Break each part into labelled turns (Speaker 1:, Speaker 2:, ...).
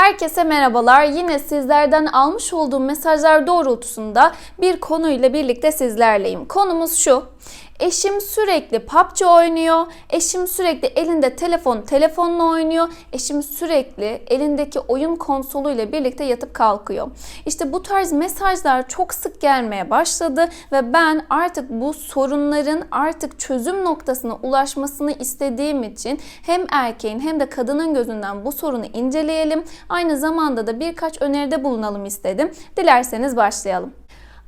Speaker 1: Herkese merhabalar. Yine sizlerden almış olduğum mesajlar doğrultusunda bir konuyla birlikte sizlerleyim. Konumuz şu. Eşim sürekli PUBG oynuyor. Eşim sürekli elinde telefon, telefonla oynuyor. Eşim sürekli elindeki oyun konsoluyla birlikte yatıp kalkıyor. İşte bu tarz mesajlar çok sık gelmeye başladı ve ben artık bu sorunların artık çözüm noktasına ulaşmasını istediğim için hem erkeğin hem de kadının gözünden bu sorunu inceleyelim. Aynı zamanda da birkaç öneride bulunalım istedim. Dilerseniz başlayalım.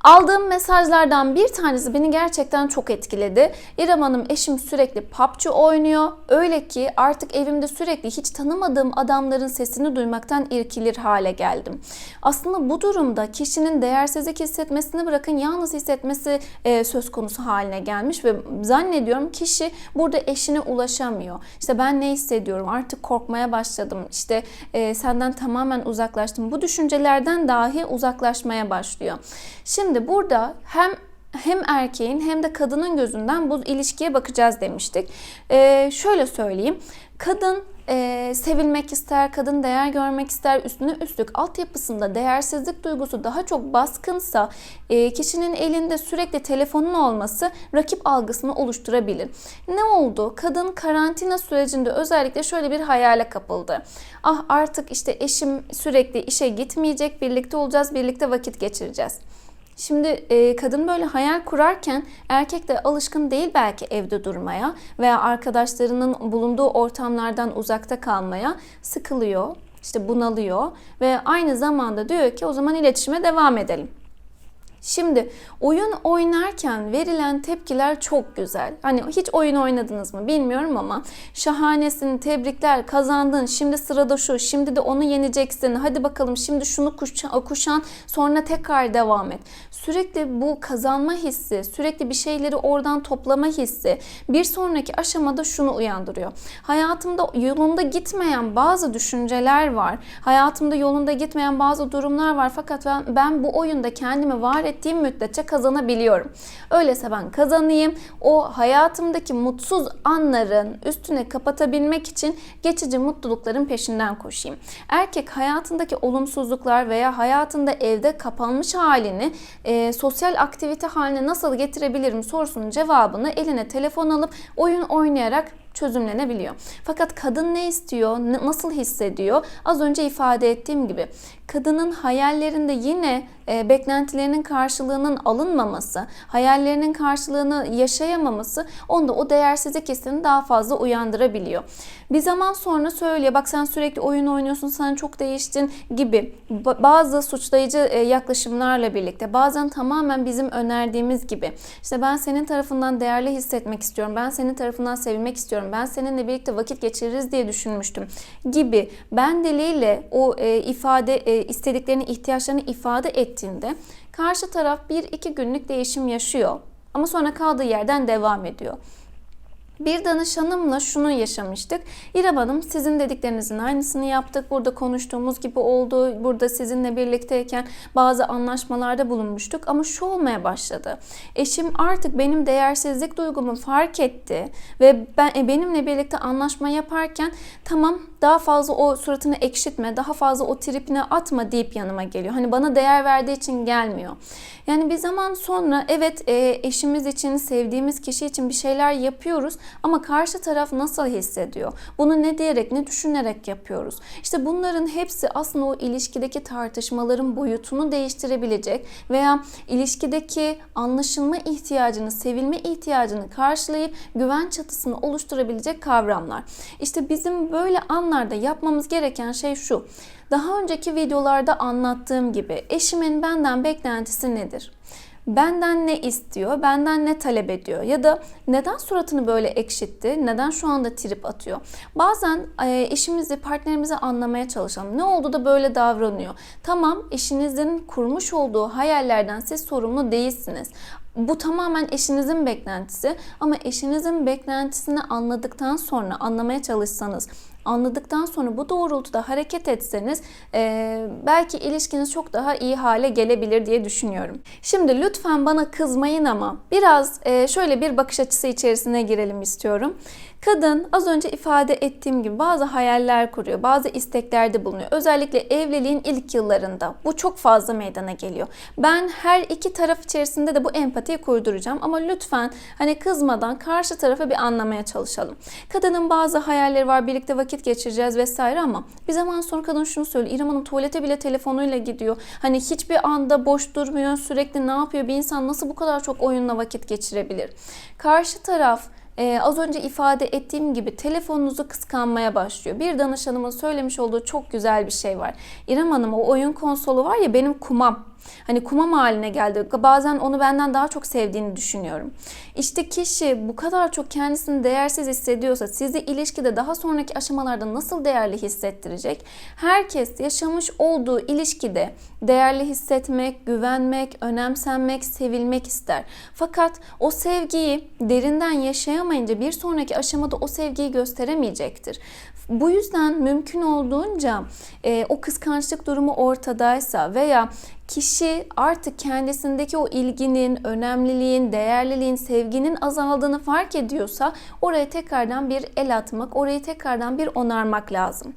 Speaker 1: Aldığım mesajlardan bir tanesi beni gerçekten çok etkiledi. İrem Hanım eşim sürekli PUBG oynuyor. Öyle ki artık evimde sürekli hiç tanımadığım adamların sesini duymaktan irkilir hale geldim. Aslında bu durumda kişinin değersizlik hissetmesini bırakın yalnız hissetmesi e, söz konusu haline gelmiş ve zannediyorum kişi burada eşine ulaşamıyor. İşte ben ne hissediyorum artık korkmaya başladım. İşte e, senden tamamen uzaklaştım. Bu düşüncelerden dahi uzaklaşmaya başlıyor. Şimdi Şimdi burada hem hem erkeğin hem de kadının gözünden bu ilişkiye bakacağız demiştik. Ee, şöyle söyleyeyim. Kadın e, sevilmek ister, kadın değer görmek ister. Üstüne üstlük altyapısında değersizlik duygusu daha çok baskınsa e, kişinin elinde sürekli telefonun olması rakip algısını oluşturabilir. Ne oldu? Kadın karantina sürecinde özellikle şöyle bir hayale kapıldı. Ah artık işte eşim sürekli işe gitmeyecek, birlikte olacağız, birlikte vakit geçireceğiz. Şimdi e, kadın böyle hayal kurarken erkek de alışkın değil belki evde durmaya veya arkadaşlarının bulunduğu ortamlardan uzakta kalmaya sıkılıyor, işte bunalıyor ve aynı zamanda diyor ki o zaman iletişime devam edelim. Şimdi oyun oynarken verilen tepkiler çok güzel. Hani hiç oyun oynadınız mı bilmiyorum ama şahanesin, tebrikler, kazandın, şimdi sırada şu, şimdi de onu yeneceksin, hadi bakalım şimdi şunu kuşan, sonra tekrar devam et. Sürekli bu kazanma hissi, sürekli bir şeyleri oradan toplama hissi bir sonraki aşamada şunu uyandırıyor. Hayatımda yolunda gitmeyen bazı düşünceler var. Hayatımda yolunda gitmeyen bazı durumlar var fakat ben, ben bu oyunda kendimi var ettiğim müddetçe kazanabiliyorum. Öyleyse ben kazanayım. O hayatımdaki mutsuz anların üstüne kapatabilmek için geçici mutlulukların peşinden koşayım. Erkek hayatındaki olumsuzluklar veya hayatında evde kapanmış halini e, sosyal aktivite haline nasıl getirebilirim sorusunun cevabını eline telefon alıp oyun oynayarak çözümlenebiliyor. Fakat kadın ne istiyor, nasıl hissediyor? Az önce ifade ettiğim gibi kadının hayallerinde yine e, beklentilerinin karşılığının alınmaması, hayallerinin karşılığını yaşayamaması onda o değersizlik hissini daha fazla uyandırabiliyor. Bir zaman sonra söylüyor bak sen sürekli oyun oynuyorsun, sen çok değiştin gibi bazı suçlayıcı e, yaklaşımlarla birlikte bazen tamamen bizim önerdiğimiz gibi işte ben senin tarafından değerli hissetmek istiyorum, ben senin tarafından sevilmek istiyorum, ben seninle birlikte vakit geçiririz diye düşünmüştüm gibi ben diliyle o e, ifade e, istediklerini, ihtiyaçlarını ifade ettiğinde karşı taraf bir iki günlük değişim yaşıyor ama sonra kaldığı yerden devam ediyor. Bir danışanımla şunu yaşamıştık. İrem Hanım sizin dediklerinizin aynısını yaptık. Burada konuştuğumuz gibi oldu. Burada sizinle birlikteyken bazı anlaşmalarda bulunmuştuk. Ama şu olmaya başladı. Eşim artık benim değersizlik duygumu fark etti. Ve ben e, benimle birlikte anlaşma yaparken tamam daha fazla o suratını ekşitme, daha fazla o tripine atma deyip yanıma geliyor. Hani bana değer verdiği için gelmiyor. Yani bir zaman sonra evet e, eşimiz için, sevdiğimiz kişi için bir şeyler yapıyoruz ama karşı taraf nasıl hissediyor? Bunu ne diyerek, ne düşünerek yapıyoruz? İşte bunların hepsi aslında o ilişkideki tartışmaların boyutunu değiştirebilecek veya ilişkideki anlaşılma ihtiyacını, sevilme ihtiyacını karşılayıp güven çatısını oluşturabilecek kavramlar. İşte bizim böyle anlarda yapmamız gereken şey şu. Daha önceki videolarda anlattığım gibi eşimin benden beklentisi nedir? benden ne istiyor, benden ne talep ediyor ya da neden suratını böyle ekşitti, neden şu anda trip atıyor. Bazen e, eşimizi, partnerimizi anlamaya çalışalım. Ne oldu da böyle davranıyor? Tamam eşinizin kurmuş olduğu hayallerden siz sorumlu değilsiniz. Bu tamamen eşinizin beklentisi ama eşinizin beklentisini anladıktan sonra anlamaya çalışsanız anladıktan sonra bu doğrultuda hareket etseniz e, belki ilişkiniz çok daha iyi hale gelebilir diye düşünüyorum. Şimdi lütfen bana kızmayın ama biraz e, şöyle bir bakış açısı içerisine girelim istiyorum. Kadın az önce ifade ettiğim gibi bazı hayaller kuruyor, bazı isteklerde bulunuyor. Özellikle evliliğin ilk yıllarında bu çok fazla meydana geliyor. Ben her iki taraf içerisinde de bu empatiyi kurduracağım ama lütfen hani kızmadan karşı tarafı bir anlamaya çalışalım. Kadının bazı hayalleri var, birlikte vakit geçireceğiz vesaire ama bir zaman sonra kadın şunu söylüyor. İrem Hanım tuvalete bile telefonuyla gidiyor. Hani hiçbir anda boş durmuyor, sürekli ne yapıyor? Bir insan nasıl bu kadar çok oyunla vakit geçirebilir? Karşı taraf ee, az önce ifade ettiğim gibi telefonunuzu kıskanmaya başlıyor. Bir danışanımın söylemiş olduğu çok güzel bir şey var. İrem Hanım o oyun konsolu var ya benim kumam. Hani kumam haline geldi. Bazen onu benden daha çok sevdiğini düşünüyorum. İşte kişi bu kadar çok kendisini değersiz hissediyorsa sizi ilişkide daha sonraki aşamalarda nasıl değerli hissettirecek? Herkes yaşamış olduğu ilişkide değerli hissetmek, güvenmek, önemsenmek, sevilmek ister. Fakat o sevgiyi derinden yaşayamayınca bir sonraki aşamada o sevgiyi gösteremeyecektir. Bu yüzden mümkün olduğunca e, o kıskançlık durumu ortadaysa veya kişi artık kendisindeki o ilginin, önemliliğin, değerliliğin, sevginin azaldığını fark ediyorsa oraya tekrardan bir el atmak, orayı tekrardan bir onarmak lazım.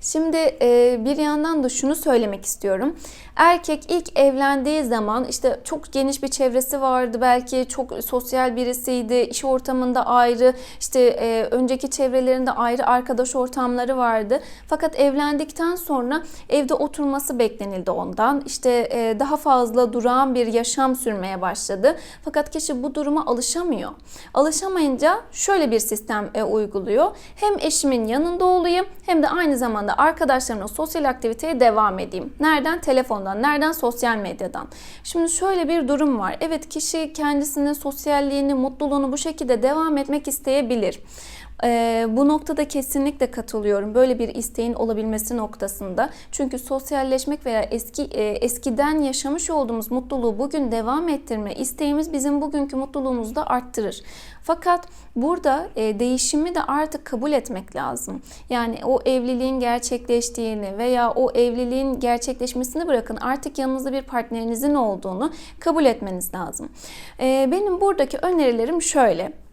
Speaker 1: Şimdi e, bir yandan da şunu söylemek istiyorum. Erkek ilk evlendiği zaman işte çok geniş bir çevresi vardı. Belki çok sosyal birisiydi. iş ortamında ayrı, işte e, önceki çevrelerinde ayrı arkadaş ortamları vardı. Fakat evlendikten sonra evde oturması beklenildi ondan. İşte e, daha fazla durağan bir yaşam sürmeye başladı. Fakat kişi bu duruma alışamıyor. Alışamayınca şöyle bir sistem e, uyguluyor. Hem eşimin yanında olayım hem de aynı zamanda arkadaşlarımla sosyal aktiviteye devam edeyim. Nereden? Telefondan. Nereden? Sosyal medyadan. Şimdi şöyle bir durum var. Evet kişi kendisinin sosyalliğini, mutluluğunu bu şekilde devam etmek isteyebilir. Ee, bu noktada kesinlikle katılıyorum. Böyle bir isteğin olabilmesi noktasında. Çünkü sosyalleşmek veya eski e, eskiden yaşamış olduğumuz mutluluğu bugün devam ettirme isteğimiz bizim bugünkü mutluluğumuzu da arttırır. Fakat burada e, değişimi de artık kabul etmek lazım. Yani o evliliğin gerçekleştiğini veya o evliliğin gerçekleşmesini bırakın artık yanınızda bir partnerinizin olduğunu kabul etmeniz lazım. E, benim buradaki önerilerim şöyle.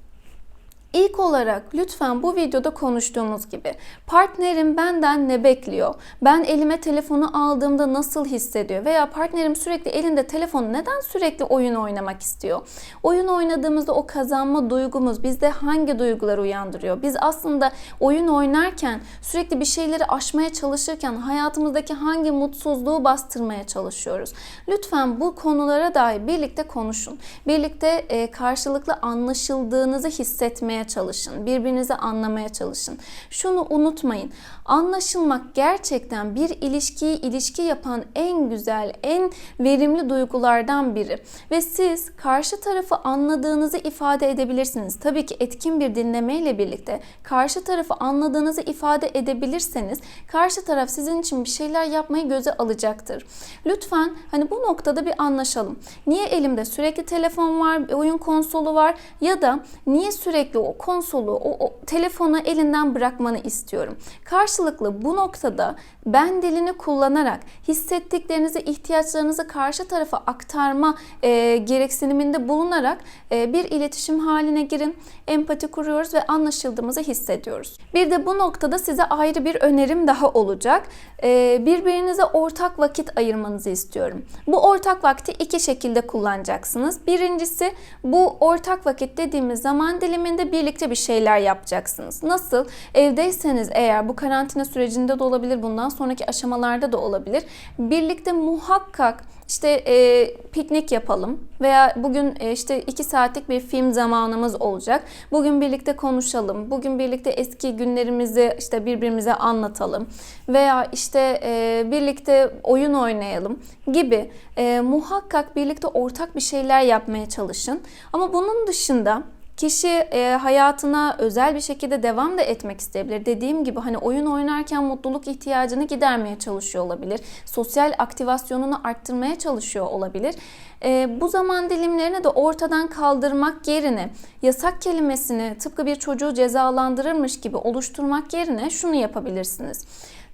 Speaker 1: İlk olarak lütfen bu videoda konuştuğumuz gibi partnerim benden ne bekliyor? Ben elime telefonu aldığımda nasıl hissediyor? Veya partnerim sürekli elinde telefon neden sürekli oyun oynamak istiyor? Oyun oynadığımızda o kazanma duygumuz bizde hangi duygular uyandırıyor? Biz aslında oyun oynarken sürekli bir şeyleri aşmaya çalışırken hayatımızdaki hangi mutsuzluğu bastırmaya çalışıyoruz? Lütfen bu konulara dair birlikte konuşun. Birlikte karşılıklı anlaşıldığınızı hissetmeye çalışın. Birbirinizi anlamaya çalışın. Şunu unutmayın. Anlaşılmak gerçekten bir ilişkiyi ilişki yapan en güzel, en verimli duygulardan biri. Ve siz karşı tarafı anladığınızı ifade edebilirsiniz. Tabii ki etkin bir dinlemeyle birlikte karşı tarafı anladığınızı ifade edebilirseniz karşı taraf sizin için bir şeyler yapmayı göze alacaktır. Lütfen hani bu noktada bir anlaşalım. Niye elimde sürekli telefon var, oyun konsolu var ya da niye sürekli konsolu, o, o telefonu elinden bırakmanı istiyorum. Karşılıklı bu noktada ben dilini kullanarak hissettiklerinizi, ihtiyaçlarınızı karşı tarafa aktarma e, gereksiniminde bulunarak e, bir iletişim haline girin. Empati kuruyoruz ve anlaşıldığımızı hissediyoruz. Bir de bu noktada size ayrı bir önerim daha olacak. E, birbirinize ortak vakit ayırmanızı istiyorum. Bu ortak vakti iki şekilde kullanacaksınız. Birincisi bu ortak vakit dediğimiz zaman diliminde birlikte bir şeyler yapacaksınız. Nasıl? Evdeyseniz eğer bu karantina sürecinde de olabilir, bundan sonraki aşamalarda da olabilir. Birlikte muhakkak işte e, piknik yapalım veya bugün e, işte iki saatlik bir film zamanımız olacak. Bugün birlikte konuşalım. Bugün birlikte eski günlerimizi işte birbirimize anlatalım veya işte e, birlikte oyun oynayalım gibi e, muhakkak birlikte ortak bir şeyler yapmaya çalışın. Ama bunun dışında Kişi e, hayatına özel bir şekilde devam da etmek isteyebilir. Dediğim gibi hani oyun oynarken mutluluk ihtiyacını gidermeye çalışıyor olabilir. Sosyal aktivasyonunu arttırmaya çalışıyor olabilir. E, bu zaman dilimlerini de ortadan kaldırmak yerine yasak kelimesini tıpkı bir çocuğu cezalandırırmış gibi oluşturmak yerine şunu yapabilirsiniz.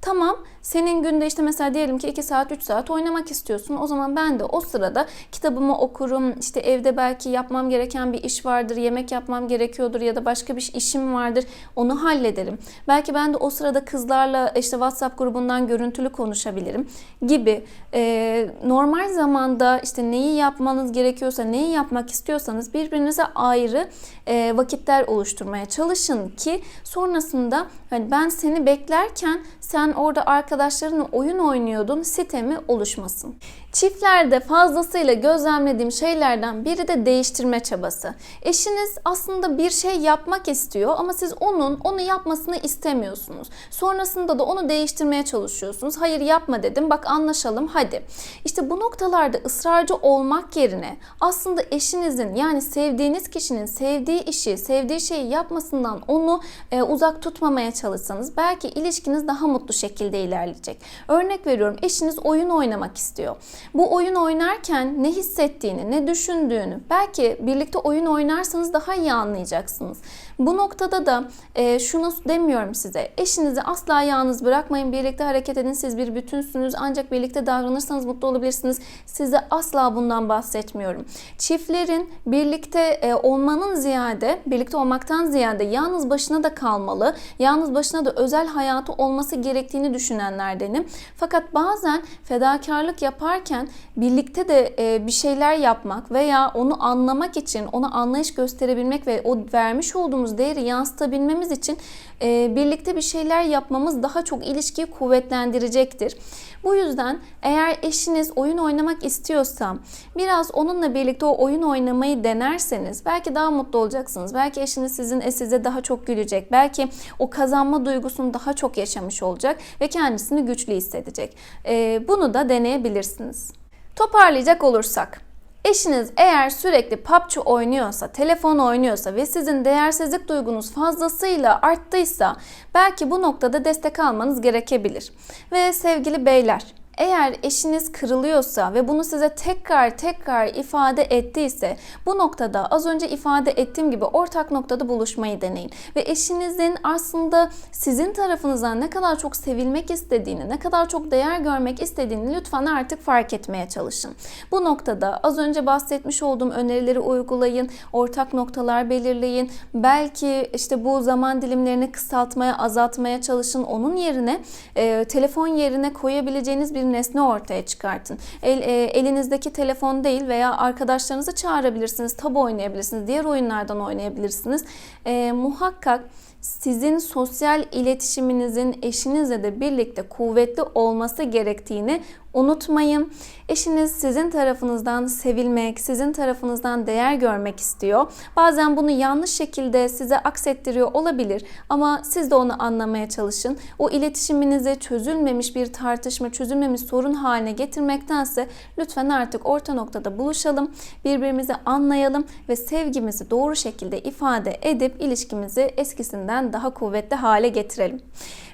Speaker 1: Tamam senin günde işte mesela diyelim ki 2 saat 3 saat oynamak istiyorsun. O zaman ben de o sırada kitabımı okurum. İşte evde belki yapmam gereken bir iş vardır. Yemek yapmam gerekiyordur ya da başka bir işim vardır. Onu hallederim. Belki ben de o sırada kızlarla işte WhatsApp grubundan görüntülü konuşabilirim gibi. Ee, normal zamanda işte neyi yapmanız gerekiyorsa, neyi yapmak istiyorsanız birbirinize ayrı e, vakitler oluşturmaya çalışın ki sonrasında hani ben seni beklerken sen orada arkadaşlarınla oyun oynuyordun sitemi oluşmasın. Çiftlerde fazlasıyla gözlemlediğim şeylerden biri de değiştirme çabası. Eşiniz aslında bir şey yapmak istiyor ama siz onun onu yapmasını istemiyorsunuz. Sonrasında da onu değiştirmeye çalışıyorsunuz. Hayır yapma dedim bak anlaşalım hadi. İşte bu noktalarda ısrarcı olmak yerine aslında eşinizin yani sevdiğiniz kişinin sevdiği işi, sevdiği şeyi yapmasından onu e, uzak tutmamaya çalışsanız belki ilişkiniz daha mutlu şekilde ilerleyecek. Örnek veriyorum eşiniz oyun oynamak istiyor. Bu oyun oynarken ne hissettiğini, ne düşündüğünü belki birlikte oyun oynarsanız daha iyi anlayacaksınız. Bu noktada da e, şunu demiyorum size. Eşinizi asla yalnız bırakmayın. Birlikte hareket edin. Siz bir bütünsünüz. Ancak birlikte davranırsanız mutlu olabilirsiniz. Size asla bundan bahsetmiyorum. Çiftlerin birlikte e, olmanın ziyade, birlikte olmaktan ziyade yalnız başına da kalmalı. Yalnız başına da özel hayatı olması gerektiğini düşünenlerdenim. Fakat bazen fedakarlık yaparken birlikte de e, bir şeyler yapmak veya onu anlamak için, ona anlayış gösterebilmek ve o vermiş olduğumuz değeri yansıtabilmemiz için e, birlikte bir şeyler yapmamız daha çok ilişkiyi kuvvetlendirecektir. Bu yüzden eğer eşiniz oyun oynamak istiyorsa biraz onunla birlikte o oyun oynamayı denerseniz belki daha mutlu olacaksınız. Belki eşiniz sizin e, size daha çok gülecek. Belki o kazanma duygusunu daha çok yaşamış olacak ve kendisini güçlü hissedecek. E, bunu da deneyebilirsiniz. Toparlayacak olursak Eşiniz eğer sürekli PUBG oynuyorsa, telefon oynuyorsa ve sizin değersizlik duygunuz fazlasıyla arttıysa belki bu noktada destek almanız gerekebilir. Ve sevgili beyler, eğer eşiniz kırılıyorsa ve bunu size tekrar tekrar ifade ettiyse bu noktada az önce ifade ettiğim gibi ortak noktada buluşmayı deneyin. Ve eşinizin aslında sizin tarafınızdan ne kadar çok sevilmek istediğini, ne kadar çok değer görmek istediğini lütfen artık fark etmeye çalışın. Bu noktada az önce bahsetmiş olduğum önerileri uygulayın, ortak noktalar belirleyin. Belki işte bu zaman dilimlerini kısaltmaya, azaltmaya çalışın. Onun yerine e, telefon yerine koyabileceğiniz bir nesne ortaya çıkartın. El, e, elinizdeki telefon değil veya arkadaşlarınızı çağırabilirsiniz, tabu oynayabilirsiniz, diğer oyunlardan oynayabilirsiniz. E, muhakkak sizin sosyal iletişiminizin eşinizle de birlikte kuvvetli olması gerektiğini unutmayın. Eşiniz sizin tarafınızdan sevilmek, sizin tarafınızdan değer görmek istiyor. Bazen bunu yanlış şekilde size aksettiriyor olabilir ama siz de onu anlamaya çalışın. O iletişiminizi çözülmemiş bir tartışma, çözülmemiş sorun haline getirmektense lütfen artık orta noktada buluşalım, birbirimizi anlayalım ve sevgimizi doğru şekilde ifade edip ilişkimizi eskisinden daha kuvvetli hale getirelim.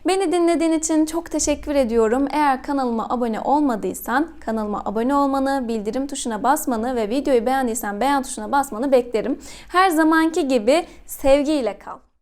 Speaker 1: Beni dinlediğin için çok teşekkür ediyorum. Eğer kanalıma abone olmadıysan kanalıma abone olmanı, bildirim tuşuna basmanı ve videoyu beğendiysen beğen tuşuna basmanı beklerim. Her zamanki gibi sevgiyle kal.